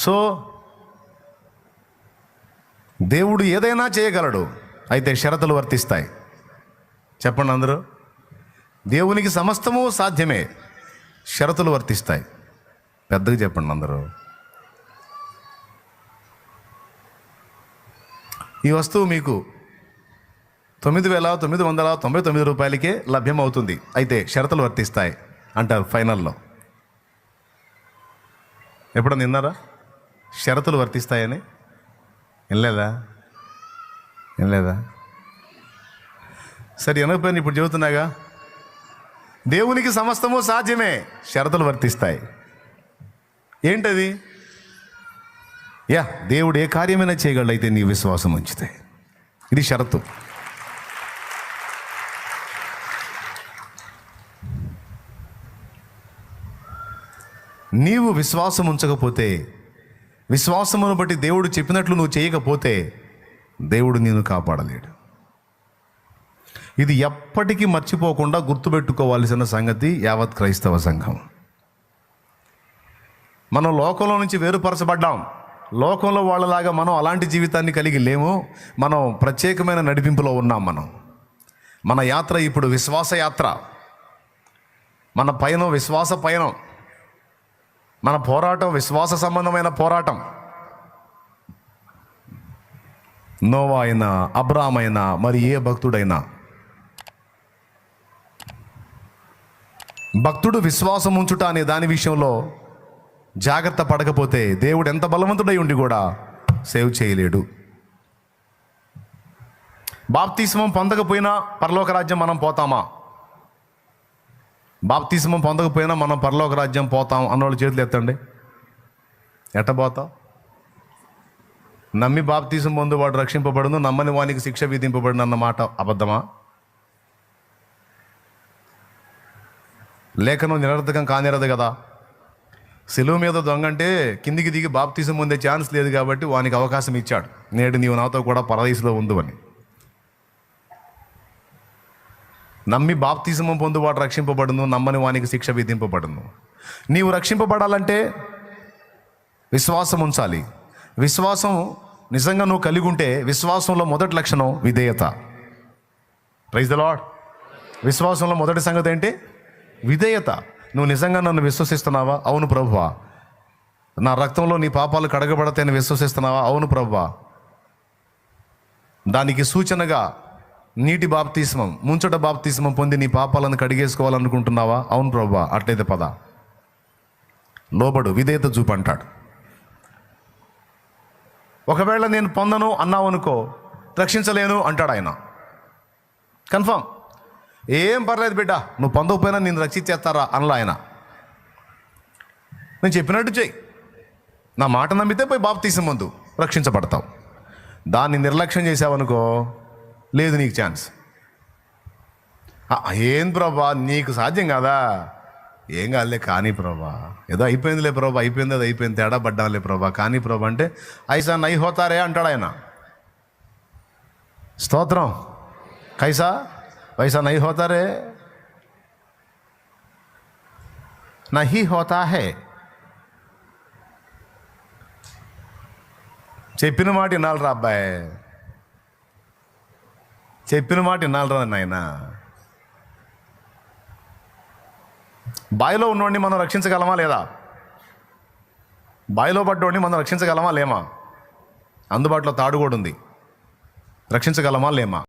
So దేవుడు ఏదైనా చేయగలడు అయితే షరతులు వర్తిస్తాయి. చెప్పండి అందరూ. దేవునికి సమస్తము సాధ్యమే షరతులు వర్తిస్తాయి. పెద్దగా చెప్పండి అందరూ. ఈ వస్తువు మీకు తొమ్మిది వేల తొమ్మిది వందల తొంభై తొమ్మిది రూపాయలకే లభ్యమవుతుంది అయితే షరతులు వర్తిస్తాయి అంటారు ఫైనల్లో. ఎప్పుడన్నా విన్నారా? షరతులు వర్తిస్తాయని? వినలేదా? వినలేదా? సరే వినకపోయిన ఇప్పుడు చెబుతున్నాగా దేవునికి సమస్తము సాధ్యమే షరతులు వర్తిస్తాయి. ఏంటది? యా దేవుడు ఏ కార్యమైనా చేయగలడు అయితే నీ విశ్వాసం ఉంచితే. ఇది షరతు. నీవు విశ్వాసం ఉంచకపోతే విశ్వాసమును బట్టి దేవుడు చెప్పినట్లు నువ్వు చేయకపోతే దేవుడు నేను కాపాడలేడు. ఇది ఎప్పటికీ మర్చిపోకుండా గుర్తుపెట్టుకోవాల్సిన సంగతి యావత్ క్రైస్తవ సంఘం. మనం లోకంలో నుంచి వేరుపరచబడ్డాం. లోకంలో వాళ్ళలాగా మనం అలాంటి జీవితాన్ని కలిగి లేము. మనం ప్రత్యేకమైన నడిపింపులో ఉన్నాం మనం. మన యాత్ర ఇప్పుడు విశ్వాస యాత్ర. మన పయనం విశ్వాస పయనం. మన పోరాటం విశ్వాస సంబంధమైన పోరాటం. నోవా అయినా అబ్రామ్ అయినా మరి ఏ భక్తుడైనా. భక్తుడు విశ్వాసం ఉంచుట అనే దాని విషయంలో జాగ్రత్త పడకపోతే దేవుడు ఎంత బలవంతుడై ఉండి కూడా సేవ్ చేయలేడు. బాప్తిస్మం పొందకపోయినా పరలోక రాజ్యం మనం పోతామా? బాప్తీసం పొందకపోయినా మనం పరలోక రాజ్యం పోతాం అన్నోళ్ళు చేతులు ఎత్తండి. ఎట్ట పోతాం నమ్మి బాప్తీసం పొందు వాడు రక్షింపబడును నమ్మని వానికి శిక్ష విధింపబడిన అన్నమాట అబద్ధమా? లేఖనం నిరర్థకం కానిరదు కదా. సెలువు మీద దొంగ అంటే కిందికి దిగి బాప్తీసం పొందే ఛాన్స్ లేదు కాబట్టి వానికి అవకాశం ఇచ్చాడు. నేడు నీవు నాతో కూడా పరదేశంలో ఉందని అని నమ్మి బాప్తిజమం పొందువాడు రక్షింపబడును నమ్మని వానికి శిక్ష విధింపబడును. నీవు రక్షింపబడాలంటే విశ్వాసం ఉంచాలి. విశ్వాసం నిజంగా నువ్వు కలిగి ఉంటే విశ్వాసంలో మొదటి లక్షణం విధేయత. ప్రైజ్ ద లాడ్ విశ్వాసంలో మొదటి సంగతి ఏంటి? విధేయత. నువ్వు నిజంగా నన్ను విశ్వసిస్తున్నావా? అవును ప్రభువా. నా రక్తంలో నీ పాపాలు కడగబడతాయని విశ్వసిస్తున్నావా? అవును ప్రభువా. దానికి సూచనగా నీటి బాప్తిస్మం ముంచట బాప్తిస్మం పొంది నీ పాపాలను కడిగేసుకోవాలనుకుంటున్నావా? అవును ప్రభా అట్లయితే పద. లోబడు విధేయత చూపంటాడు. ఒకవేళ నేను పొందను అన్నావు అనుకో రక్షించలేను అంటాడు ఆయన. కన్ఫర్మ్ ఏం పర్లేదు బిడ్డ నువ్వు పొందకపోయినా నేను రక్షించేస్తారా అనలా ఆయన. నేను చెప్పినట్టు చెయ్యి. నా మాట నమ్మితే పోయి బాప్తీసం ముందు రక్షించబడతావు. దాన్ని నిర్లక్ష్యం చేసావనుకో లేదు నీకు ఛాన్స్ ఏం ప్రభా నీకు సాధ్యం కాదా? ఏం కాదులే కానీ ప్రభా. ఏదో అయిపోయిందిలే ప్రభా అయిపోయింది అది అయిపోయింది తేడా పడ్డాంలే ప్రభా. కానీ ప్రభా అంటే ఐసా నై హోతారే అంటాడు ఆయన. స్తోత్రం. కైసా వైసా నై హోతారే? నహి హోతా హే చెప్పిన మాట వినాలి రా అబ్బాయి. చెప్పిన మాట వినాలిరా నాయన. బాయిలో ఉన్నోడిని మనం రక్షించగలమా లేదా? బావిలో పడ్డోడిని మనం రక్షించగలమా లేమా? అందుబాటులో తాడు కూడా ఉంది రక్షించగలమా లేమా?